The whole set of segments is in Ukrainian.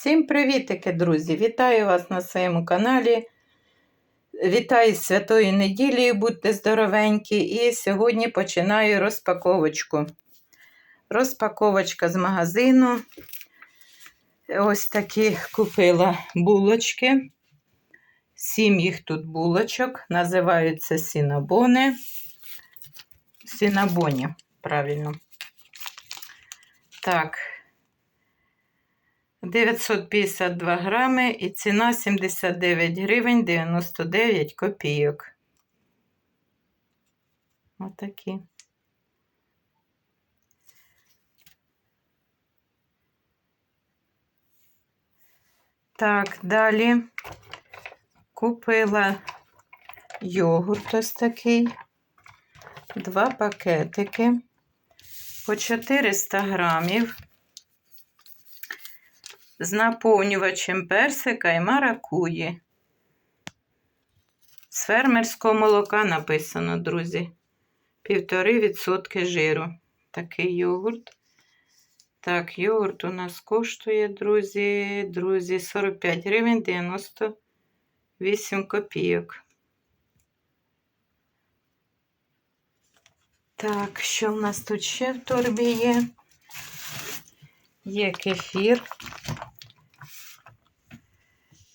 Всім привітики, друзі! Вітаю вас на своєму каналі. Вітаю з святої неділі, будьте здоровенькі. І сьогодні починаю розпаковочку. Розпаковочка з магазину. Ось такі купила булочки. Сім їх тут булочок. Називаються сінабони. Сінабоні, правильно. Так. 952 грами і ціна 79 гривень 99 копійок. Отакі. Так, далі купила йогурт ось такий, два пакетики по 400 грамів з наповнювачем персика і маракуї. З фермерського молока написано, друзі. Півтори відсотки жиру. Такий йогурт. Так, йогурт у нас коштує, друзі, друзі, 45 гривень 98 копійок. Так, що в нас тут ще в торбі є? Є кефір.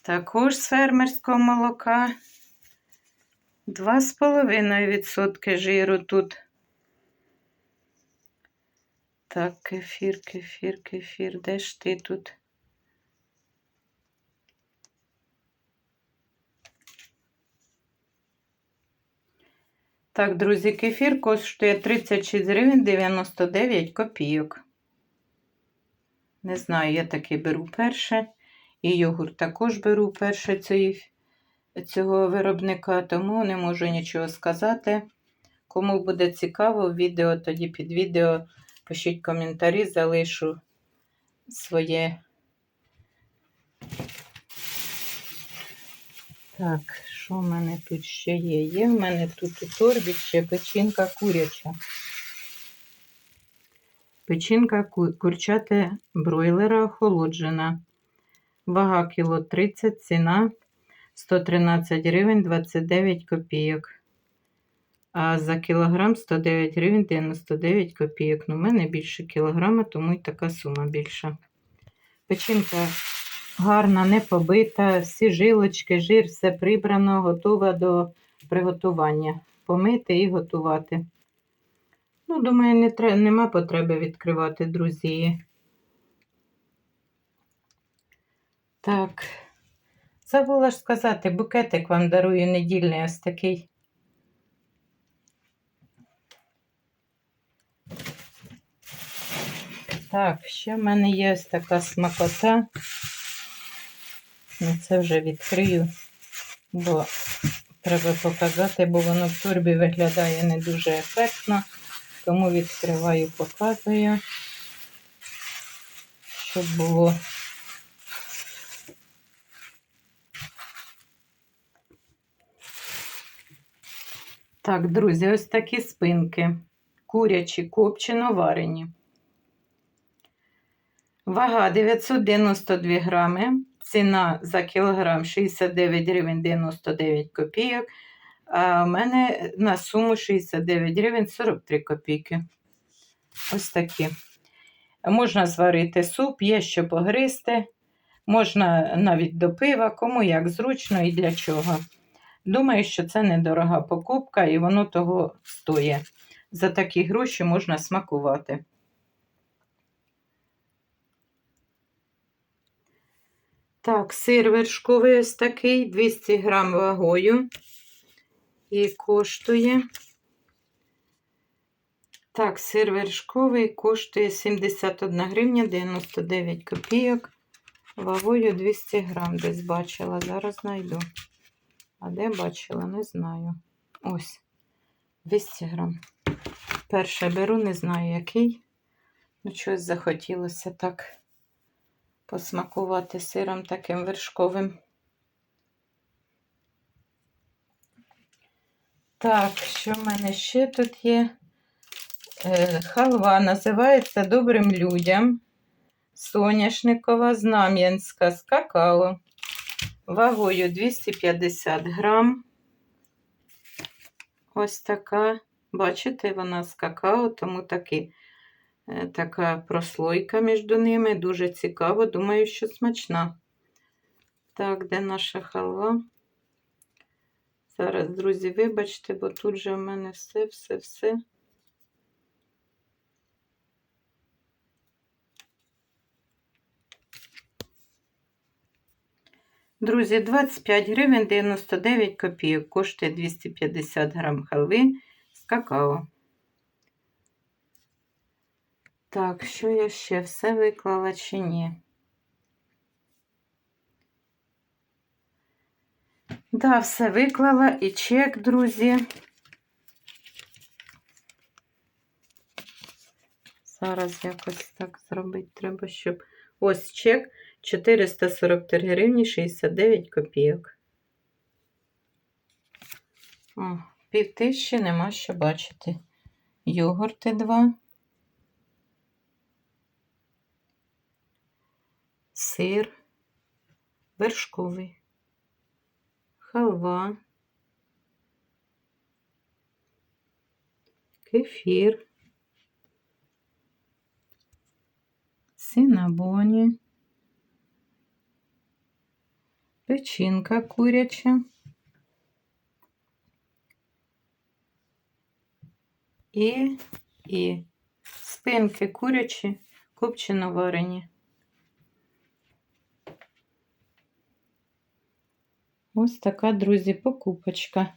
Також з фермерського молока 2,5% жиру тут. Так, кефір, кефір, кефір. Де ж ти тут? Так, друзі, кефір коштує 36 гривень 99 копійок. Не знаю, я такий беру перше. І йогурт також беру перше цього виробника, тому не можу нічого сказати. Кому буде цікаво, відео, тоді під відео пишіть коментарі, залишу своє. Так, що в мене тут ще є? Є в мене тут у торбі ще печінка куряча. Печінка курчати бройлера охолоджена. Вага кіло 30, ціна 113 гривень 29 копійок. А за кілограм 109 гривень 99 копійок. Ну, в мене більше кілограма, тому і така сума більша. Печінка гарна, не побита, всі жилочки, жир, все прибрано, готова до приготування. Помити і готувати. Ну, думаю, не треба, нема потреби відкривати, друзі. Так, забула ж сказати, букетик вам дарую недільний ось такий. Так, ще в мене є ось така смакота. Ну, Це вже відкрию, бо треба показати, бо воно в турбі виглядає не дуже ефектно. Тому відкриваю, показую, щоб було. Так, друзі, ось такі спинки. Курячі, копчено варені. Вага 992 грами. Ціна за кілограм 69 гривень 99 копійок. А в мене на суму 69 гривень 43 копійки. Ось такі. Можна зварити суп, є що погризти. Можна навіть до пива, кому як зручно і для чого. Думаю, що це недорога покупка і воно того стоїть. За такі гроші можна смакувати. Так, сир вершковий ось такий, 200 грам вагою. І коштує. Так, сир вершковий коштує 71 гривня 99 копійок. Вагою 200 грам десь бачила. Зараз знайду. А де бачила, не знаю. Ось 200 грам. Перше беру, не знаю який. Ну, щось захотілося так посмакувати сиром таким вершковим. Так, що в мене ще тут є? Е, халва називається добрим людям. соняшникова знам'янська з какао. Вагою 250 грам. Ось така. Бачите, вона з какао, тому таки, е, така прослойка між ними. Дуже цікаво. Думаю, що смачна. Так, де наша халва? Зараз, друзі, вибачте, бо тут же в мене все, все, все. Друзі, 25 гривень 99 копійок коштує 250 грам халви з какао. Так, що я ще все виклала чи ні? Да, все виклала і чек, друзі. Зараз якось так зробити треба, щоб. Ось чек 443 гривні 69 копійок. О, пів тисячі нема що бачити. Йогурти 2. Сир. Вершковий. Халва. Кефір. Синабоні. Печінка куряча. І, і спинки курячі, копчено варені. Ось така, друзі, покупочка.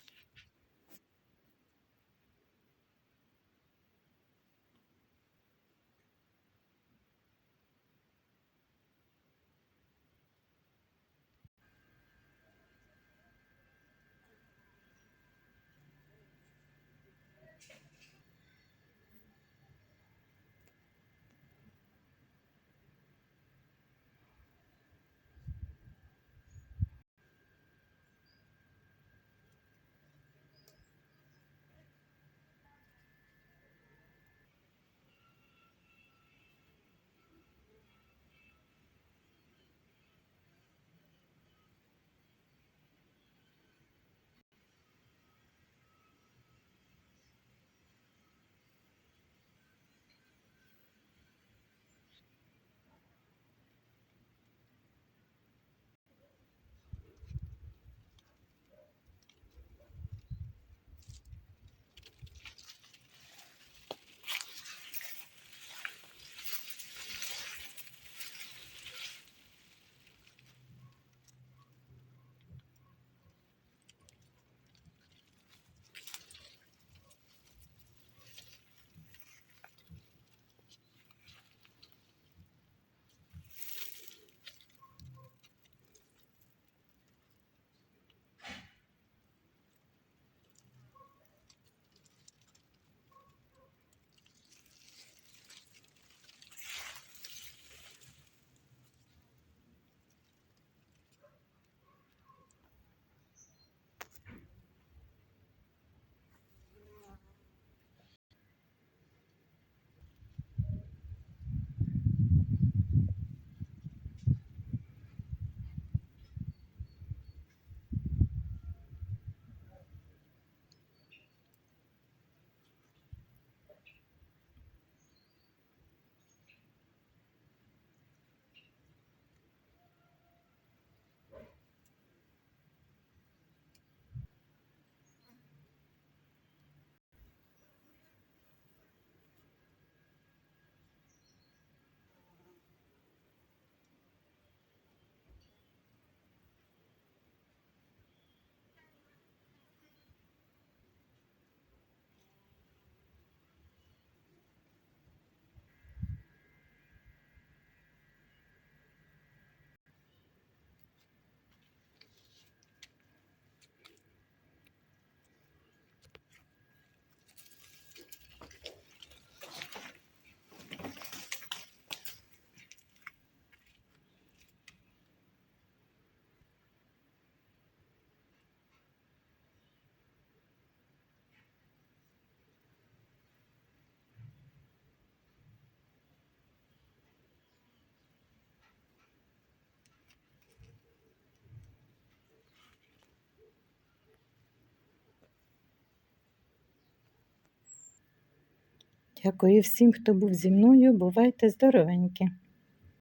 Дякую всім, хто був зі мною. Бувайте здоровенькі!